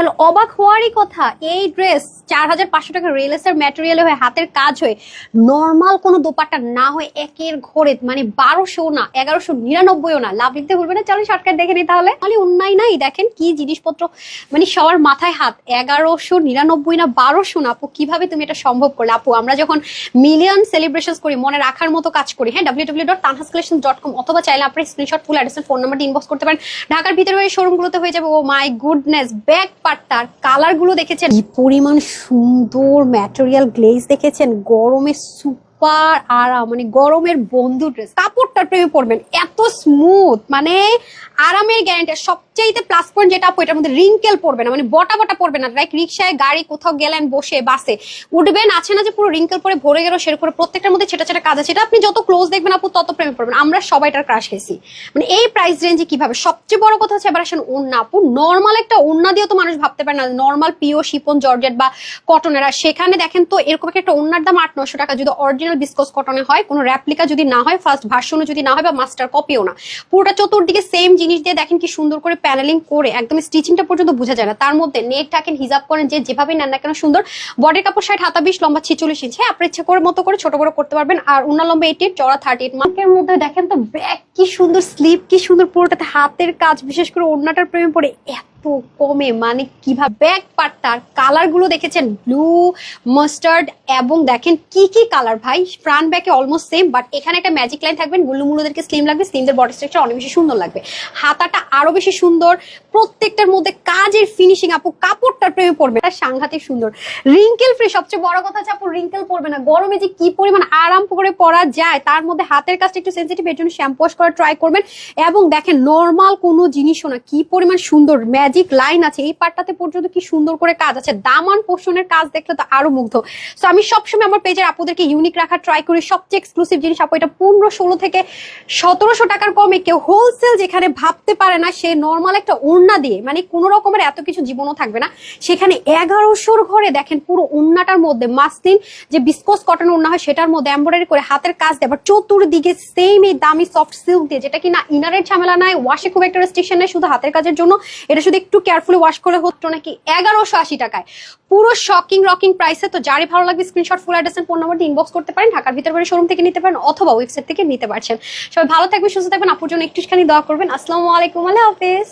তাহলে অবাক হওয়ারই কথা, এই ড্রেস চার হাজার পাঁচশো টাকা রিয়েলেসের ম্যাটেরিয়ালে হয়ে হাতের কাজ হয়ে নর্মাল কোনো দোপাট্টা না হয়ে একের ঘরে মানে বারোশো না, এগারোশো নিরানব্বইও না। লাভ লিখতে ভুলবে না চলো শর্টকাট দেখে নিই তাহলে। খালি অন্যায় নাই, দেখেন কি জিনিসপত্র মানে সবার মাথায় হাত, এগারোশো নিরানব্বই না বারোশো না, আপু, কীভাবে তুমি এটা সম্ভব করলে? আপু, আমরা যখন মিলিয়ন সেলিব্রেশন করি, মনে রাখার মতো কাজ করি হ্যাঁ W W dot Tanhas collection dot com অথবা চাইলে আপনি স্ক্রিনশট ফুল অ্যাড্রেস ফোন নাম্বারটি ইনবক্স করতে পারেন। ঢাকার ভিতরে শোরুমগুলোতে হয়ে যাবে ও মাই গুডনেস ব্যাক পার্টটার কালারগুলো দেখেছেন? কি পরিমাণ সুন্দর ম্যাটেরিয়াল গ্লেজ দেখেছেন? গরমে সুপার আরাম মানে গরমের বন্ধু ড্রেস কাপড়টার প্রেমে পড়বেন, এত স্মুথ মানে আরামের গ্যারান্টি সবচেয়ে প্লাস পয়েন্ট যেটা এটার মধ্যে রিঙ্কেল পড়বে না মানে বটা বটা পড়বে না। লাইক রিক্সায় গাড়ি কোথাও গেলেন বসে বাসে উঠবেন আছে না যে পুরো রিঙ্কেল পরে ভরে গেল, সেরকম প্রত্যেকটার মধ্যে ছেটা ছেটা কাজ আছে। এটা আপনি যত ক্লোজ দেখবেন আপু, তত প্রেমে পড়বেন। আমরা সবাই এটার ক্রাশ খেয়েছি মানে এই প্রাইস রেঞ্জে কীভাবে? সবচেয়ে বড় কথা হচ্ছে এবার আসেন ওন্না আপু নর্মাল একটা ওন্না দিয়েও তো মানুষ ভাবতে পারে না নর্মাল পিও শিপন জর্জেট বা কটনের আর সেখানে দেখেন তো এরকম একটা ওন্নার দাম আট নশো টাকা। যদি অরিজিনাল বিস্কস কটনে হয়, কোনো র্যাপ্লিকা যদি না হয় ফার্স্ট ভার্সনও যদি না হয় বা মাস্টার কপিও না। পুরোটা চতুর্দিকে সেম জিনিস দিয়ে দেখেন কি সুন্দর করে প্যানেলিং করে একদম স্টিচিংটা পর্যন্ত বোঝা যায় না। তার মধ্যে নেক থাকেন হিজাব করেন, যে যেভাবে নেন না কেন সুন্দর। বডির কাপড় সাইড হাতা বিশ লম্বা ছিচল্লিশ ইঞ্চি হ্যাঁ আপনার ইচ্ছে করে মতো করে ছোট বড় করতে পারবেন। আর উনার লম্বা এইটি চড়া থার্টি এইট মার্কের মধ্যে দেখেন তো ব্যাগ কি সুন্দর স্লিপ কি সুন্দর পুরোটাতে হাতের কাজ, বিশেষ করে ওড়নাটার প্রেমে পড়ে, এত কমে মানে কীভাবে? ব্যাক পার্টটার কালারগুলো দেখেছেন? ব্লু, মাস্টার্ড, এবং দেখেন কি কি কালার ভাই? ফ্রন্ট, ব্যাকে অলমোস্ট সেম বাট এখানে একটা ম্যাজিক লাইন থাকবেন গুল্লু মুলুদেরকে স্লিম লাগবে স্লিমদের বডি স্ট্রাকচার অনেক বেশি সুন্দর লাগবে। হাতাটা আরও বেশি সুন্দর। প্রত্যেকটার মধ্যে কাজের ফিনিশিং আপু, কাপড়টার প্রেমে পড়বে। এটা সাংঘাতিক সুন্দর। রিঙ্কেল ফ্রি সবচেয়ে বড় কথা হচ্ছে, আপু রিঙ্কেল পড়বে না। গরমে যে কি পরিমাণ আরাম করে পরা যায়, তার মধ্যে হাতের কাজটা একটু সেন্সিটিভ এর জন্য শ্যাম্পু ওয়াশ করা ট্রাই করবেন। এবং দেখেন নর্মাল কোনো জিনিসও না, কি পরিমাণ সুন্দর ম্যাজিক লাইন আছে, এই পার্টটাতে পর্যন্ত কি সুন্দর করে কাজ আছে, দামান পোষণের কাজ দেখলে তো আরও মুগ্ধ। সো আমি সবসময় আমার পেজের আপুদেরকে ইউনিক রাখার ট্রাই করি, সবচেয়ে এক্সক্লুসিভ জিনিস আপু, এটা পনেরো ষোলো থেকে সতেরোশো টাকার কমে কেউ হোলসেল যেখানে ভাবতে পারে না, সে নর্মাল একটা ওড়না দিয়ে মানে কোনো রকমের এত কিছু জীবনও থাকবে না, সেখানে এগারোশোর ঘরে দেখেন পুরো ওড়নাটার মধ্যে মাসলিন যে বিস্কোস কটন ওড়না হয় সেটার মধ্যে এম্ব্রয়ডারি করে হাতের কাজ দেয়, আবার চতুর্দিকে সেম এই দামি সফট সিল্ক দিয়ে, যেটা কি না ইনারের ঝামেলা নাই ওয়াশে খুব একটা রেস্ট্রিকশন নেই, শুধু হাতের কাজের জন্য, এটা শুধু একটু কেয়ারফুলি ওয়াশ করে হতো নাকি এগারোশো আশি টাকায়। পুরো শকিং রকিং প্রাইসে তো যারই ভালো লাগবে screenshot full address phone number inbox করতে পারেন, ঢাকার ভিতরে করে শোরুম থেকে নিতে পারেন অথবা ওয়েবসাইট থেকে নিতে পারছেন। সবাই ভালো থাকবেন, সুস্থ থাকবেন, আপুর জন্য একটুখানি দোয়া করবেন। আসসালামু আলাইকুম, আল্লাহ হাফিজ।